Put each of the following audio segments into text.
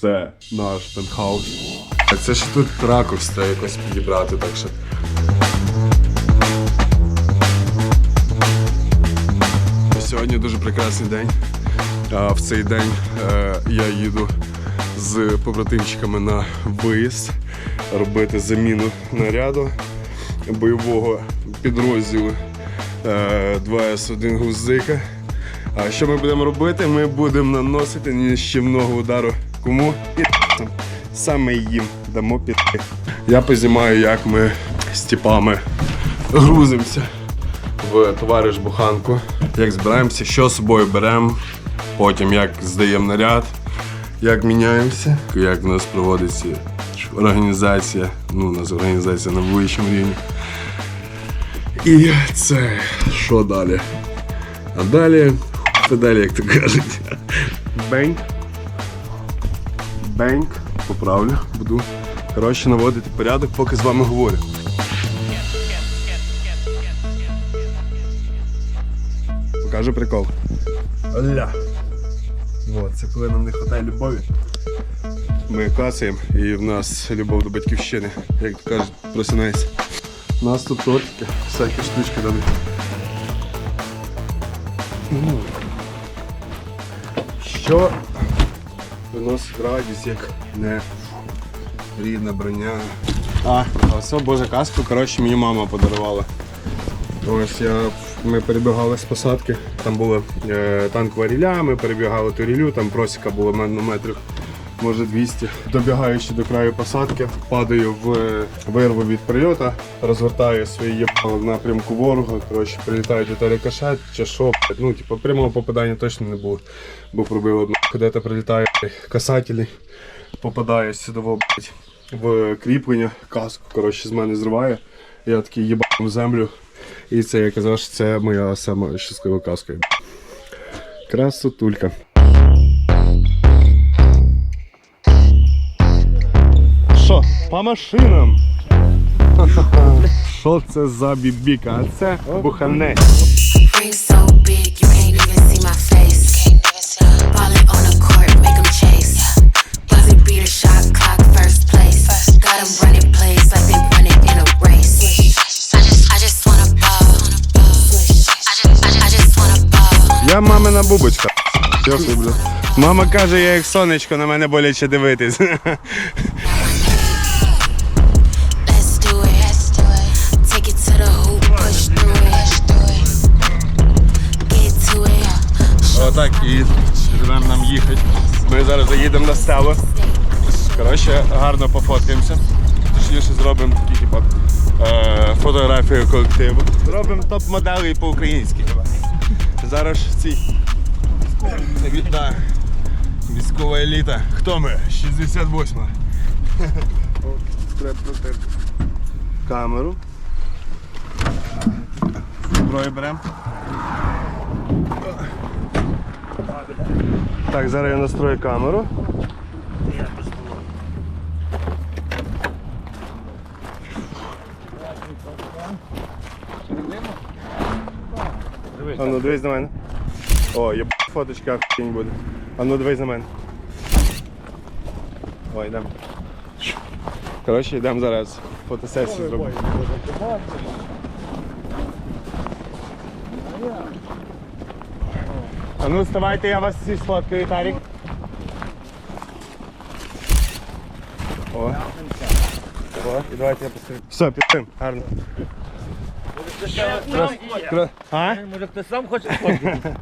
Це наш пентхаус. А це ж тут ракурс треба якось підібрати, так що. Сьогодні дуже прекрасний день. В цей день е, я їду з побратимчиками на виїзд робити заміну наряду бойового підрозділу е, 2С1 гузика. А що ми будемо робити? Ми будемо наносити ніщівного удару. Кому? Саме їм дамо під. Я познімаю, як ми з тіпами грузимося в товариш буханку, як збираємося, що з собою беремо, потім як здаємо наряд, як міняємося, як в нас проводиться організація, ну, у нас організація на вищому рівні. І це що далі? А далі, хуй далі, як то кажуть. Бенк. Бенк. Поправлю, буду коротше наводити порядок, поки з вами говорю. Покажу прикол. Ля. Вот, це коли нам не вистачає любові. Ми касаємо і в нас любов до батьківщини, як то кажуть, просинається. У нас тут тортики, всякі штучки. Ну. Що виносить радість, як не рідна броня. А, а боже каску, коротше, мені мама подарувала. Ось я, ми перебігали з посадки, там була е, танкова ріля, ми перебігали ту рілю, там просіка була на метрів, може 200. Добігаючи до краю посадки, падаю в е, вирву від прильоту, розвертаю свої в напрямку ворога. Коротше, прилітають від рикошет чи що. Ну, типу, прямого попадання точно не було, бо пробив одну. Де-то прилітає касателі, попадає сюди в кріплення, каску коротше, з мене зриває. Я такий їбав в землю. І це я казав, що це моя сама щаслива казка. Красотулька. Що, по машинам? Що це за бібіка? А це буханець. Ring so big, you can't even see my face. Ballin' on the it. Отак і живемо нам їхати. Ми зараз заїдемо на стелу. Коротше, гарно пофоткаємося. Точніше зробимо такі, типу, е, фотографію колективу. Зробимо топ-моделі по-українськи. Зараз ці да, військова еліта. Хто ми? 68. Треба протерти камеру. Зброю беремо. Так, зараз я настрою камеру. А ну дивись на мене. О, є фоточка охуєнь буде. А ну дивись на мене. Ой, йдемо. Коротше, йдемо зараз фотосесію зробимо. А ну вставайте, я вас всі сфоткаю, Віталік. О. О, і давайте я посмотрю. Все, підтим, гарно. Кра- А? Може ти сам хочеш сфоткати?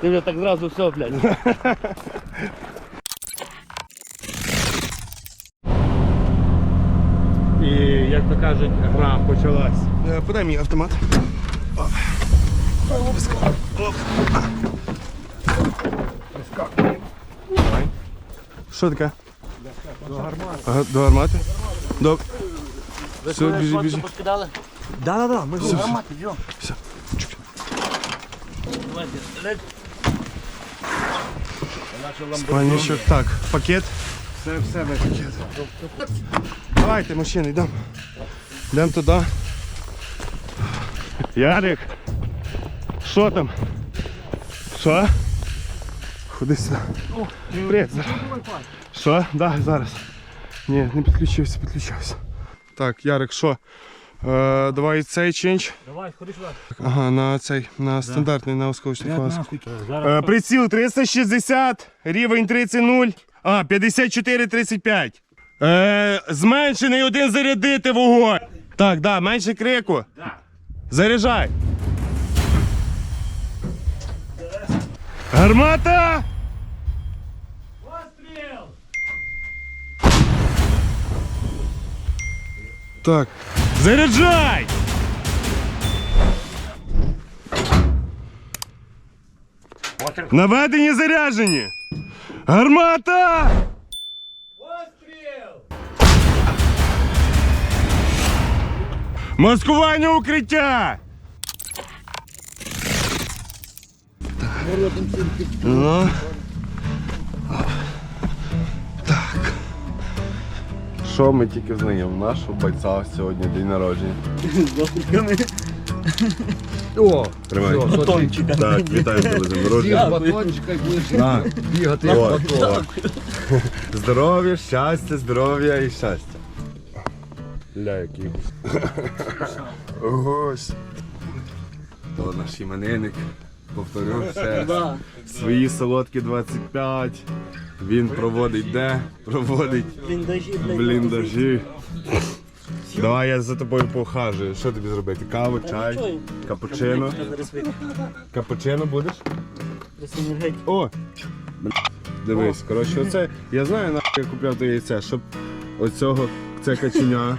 Ти вже так зразу все, блядь. І як то кажуть, гра почалась. Е, Подай мій автомат. Що таке? Ага, до гармати? До... Все, біжи, біжи. Поскидали? Да, да, да, ми вже гармати, йо. Все. Давайте, ледь. Спальничок. Так, пакет. Все, все на пакет. Давайте, мужчини, йдемо. Йдемо туди. Ярик. Що там? Що? ходи сюди. Привіт, зараз. Що? Да, зараз. Ні, не підключився, підключався. Так, Ярик, що? Е, давай цей ченч. Давай, ходи сюди. Ага, на цей, на стандартний, на осколочний. Зараз Е, приціл 360, рівень 30-0, а, 54-35. Е, зменшений один зарядити вогонь. Так, да, менше крику. Заряджай. Гармата! Так. Заряджай! Наведені заряджені! Гармата! Маскування укриття! Ну. Так. Що ми тільки знаємо? Нашого бойця сьогодні день народження. О, Тримай. Батончика. Так, вітаю тебе з народження. батончика і будеш бігати як О, батон. о. Здоров'я, щастя, здоров'я і щастя. Ля, який. Ось. То наш іменинник. Повторю ще. Свої солодкі 25. Він проводить де? Проводить Бліндажі, в бліндажі. Давай я за тобою похажую. Що тобі зробити? Каву, чай, капучино. Капучино будеш? О! Дивись, коротше, оце. Я знаю, нахуй я купляв то яйце, щоб оцього це каченя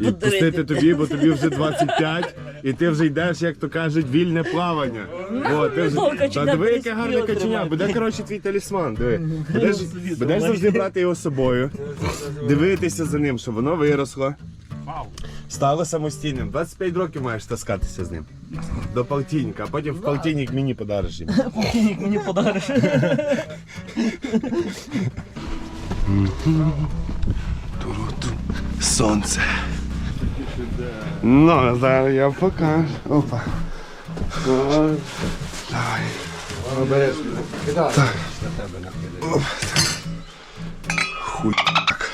і пустити тобі, бо тобі вже 25, і ти вже йдеш, як то кажуть, вільне плавання. О, ти вже... Та диви, яке гарне каченя. Буде, коротше, твій талісман. Диви. Будеш, будеш завжди брати його з собою, дивитися за ним, щоб воно виросло. Стало самостійним. 25 років маєш таскатися з ним. До полтинника, а потім в полтинник мені подариш їм. Полтинник мені подариш. Сонце. Ну, зараз я покажу. Опа. Давай. Так. Оп, так. Хуй так.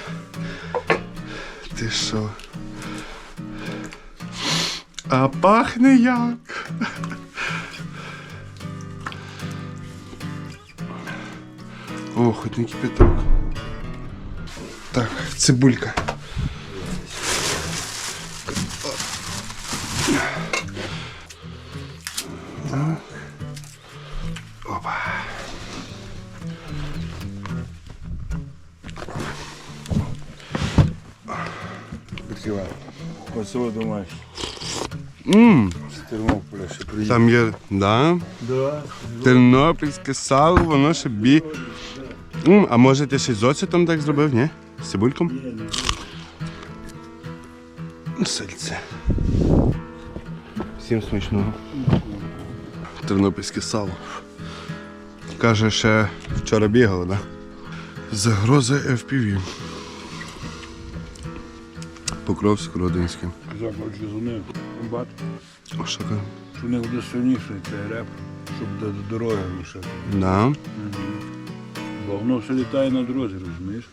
Ти що? А пахне як. О, хоч не кипяток. Так, цибулька. Ось думаєш. Ммм, З Тернополя ще приїхав. там є, да? Да. Тернопільське сало, воно ще бі. М, а може ти ще й з оцетом так зробив, ні? З цибульком? Сальце. Всім смачного. Тернопільське сало. Каже, ще вчора бігало, да? Загроза FPV. Покровськ Родинське. Заклад дзвонив. Комбат, А що каже? що в них буде сильніший цей реп, щоб до, до дороги лише. Да. Бо воно все літає на дорозі, розумієш?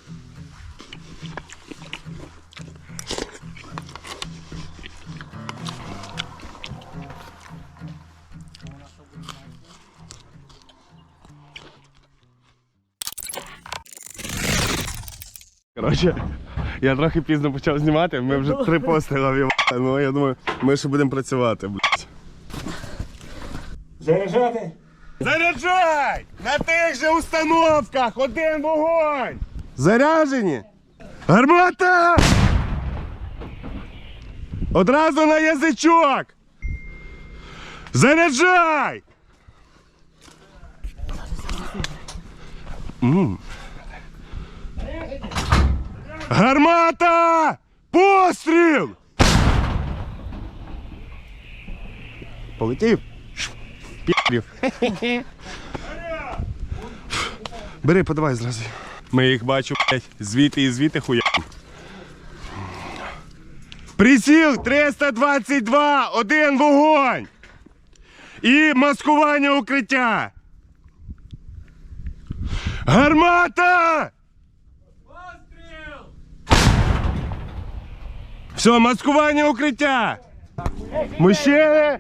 Коротше, я трохи пізно почав знімати, ми вже три постріли. Ну я думаю, ми ще будемо працювати, блядь. Заряджати? Заряджай! На тих же установках! Один вогонь! Заряджені! Гармата! Одразу на язичок! Заряджай! М. Гармата! Постріл! Полетів. Пірів. Бери, подавай зразу. Ми їх бачу, блядь, звідти і звідти хуя. Приціл 322, один вогонь. І маскування укриття. Гармата! Все, маскування укриття! Мужчини!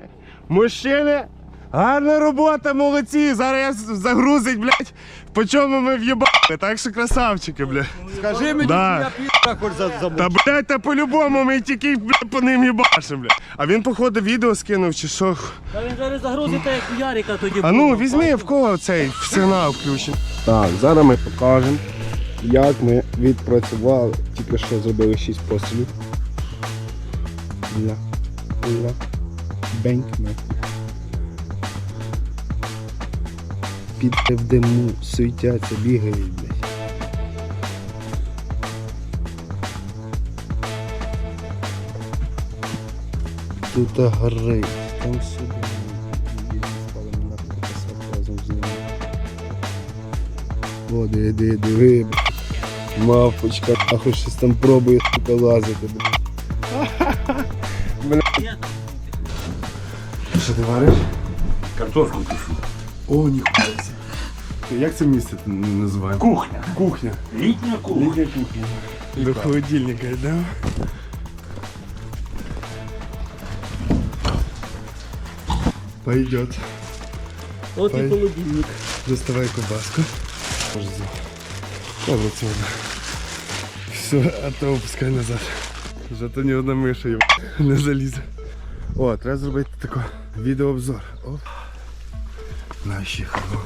Мужчини! Гарна робота, молодці! Зараз я загрузить, блядь, по чому ми в'їбали, так що красавчики, блядь. Скажи мені, Да. я пі***а хоч за забув. Та блядь, та по-любому ми тільки блядь, по ним їбашим, блядь. А він, походу, відео скинув чи що. Та він зараз загрузите, як у Ярика тоді А ну, візьми в кого цей сигнал включений. Так, зараз ми покажемо, як ми відпрацювали. Тільки що зробили 6 пострілів. Ля, ля, беньк. Під в диму, суетяться, бігають, блядь. Тут горить, там сюди. О, диви, диви, диви. Мавпочка, нахуй щось там пробує сука лазити. Блядь. Що ти вариш? Картошку пишу. О, ніхуя. Як це місце називаємо? Кухня. Кухня. Літня кухня. Літня кухня. До холодильника йдемо. Пойдет. От і Пай. холодильник. Доставай кубаску. Може за. Добре, це вона. Все, а то опускай назад. Зато ні одна миша його не залізе. О, треба зробити тако відеообзор. Оп. Наші хану.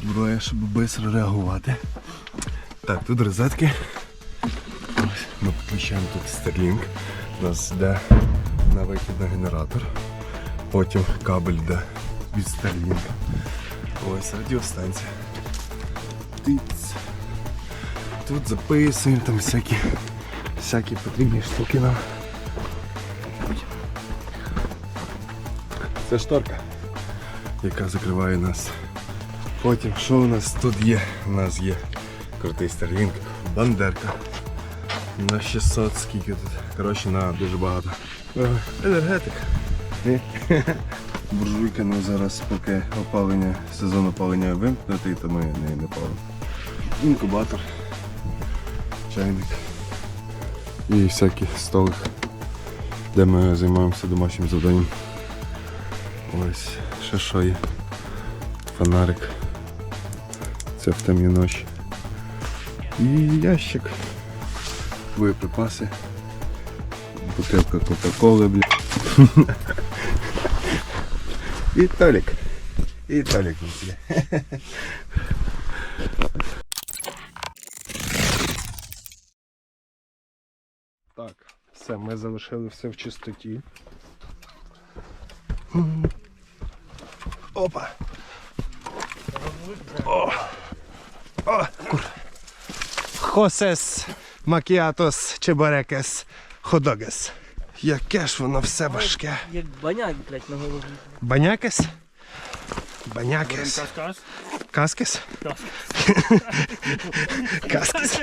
Зброя, щоб швидко реагувати. Так, тут розетки. Ми підключаємо тут Starlink. У нас йде на вихід на генератор. Потім кабель йде від Starlink. Ось радіостанція. Тиць. Тут записуємо там всякі, всякі потрібні штуки нам. Це шторка, яка закриває нас. Потім, що у нас тут є? У нас є крутий Starlink, бандерка. На 600 скільки тут. Коротше, на дуже багато. Енергетик. Буржуйка, ну зараз поки опалення, сезон опалення вимкнутий, то ми не, не палимо. Інкубатор, чайник і всякий столик, де ми займаємося домашнім завданням. Ось, ще що є. Фонарик. Це в темні ночі. І ящик. Боєприпаси. Бутилка Кока-Коли, бля. І Толік. І Толік у. Так, все, ми залишили все в чистоті. Опа. О. О, кур. Хосес макіатос чебарекес ходогес. Яке ж воно все важке. Як баняк, блядь, на голові. Банякес? Банякес. Каскес? Каскес.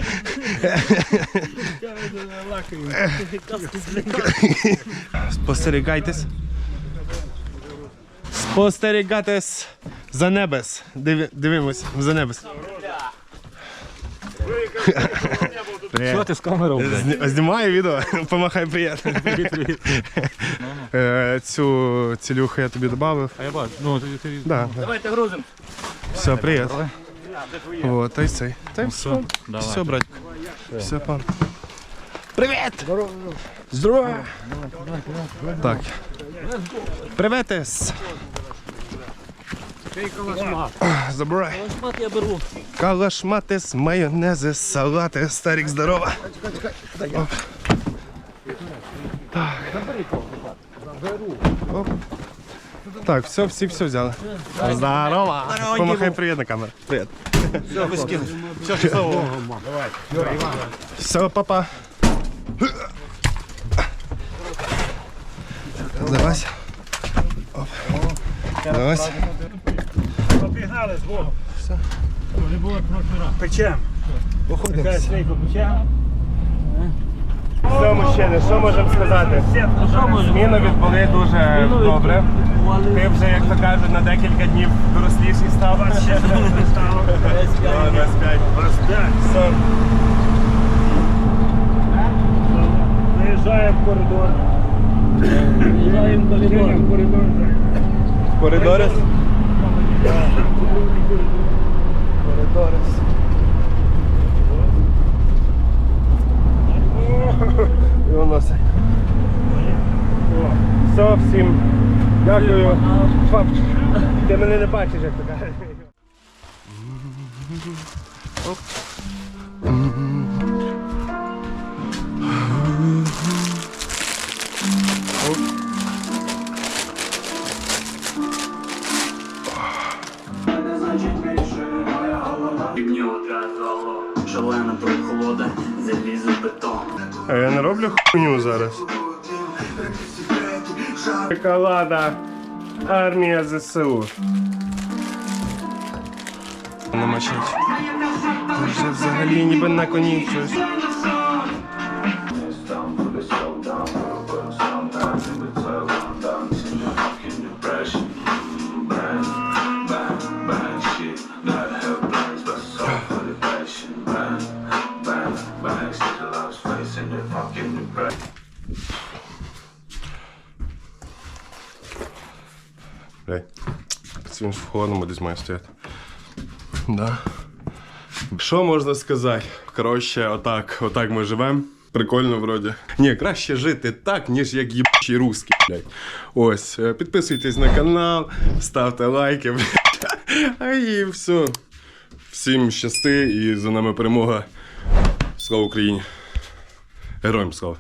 Спостерігайтесь. Спостерігайтесь за небес. Диви, дивимось за небес. Що ти з камерою? Зні- Знімаю відео, помахай привіт. Е, Цю цілюху я тобі додав. А я бачу. Ну, ти, ти... Да, да. Давайте грузим. Все, привіт. О, та й цей. Та й все. Давай. Все, братик. Все, пан. Привіт! Здорово! Здорово! Так. Приветес! Забирай. Шмат я беру. Калашматис, майонези, салати, старик здорово. Так. Оп. Так, все, всі все взяли. Здорово. Помахай привіт на камеру. Привіт. Все, щасливо. Все, папа. Давайся. Оп. Давайся. Пігнали з Богом. Все. Вже було прошлий раз. Печем. Походимо. Свейку печем. Все, мужчини, що можемо сказати? Зміну відбули дуже добре. Ти вже, як то кажуть, на декілька днів доросліший став. 25. 25. Все. Заїжджаємо в коридор. Заїжджаємо в коридор. В коридор. В коридорі. Коридорис. І воно все. Всім дякую. Пап, Ти мене не бачиш, як то кажуть. Прохолода, бетон. А я не роблю хуйню зараз. Шоколада. Армія ЗСУ. Намочить. Вже взагалі ніби на коні щось. Блядь. Він в холодному десь має стояти. Да. Що можна сказати? Коротше, отак, отак ми живемо. Прикольно вроді. Ні, краще жити так, ніж як їбучі русські, блядь. Ось, е, підписуйтесь на канал, ставте лайки, блядь. І все. Всім щасти і за нами перемога. Слава Україні! Героям слава!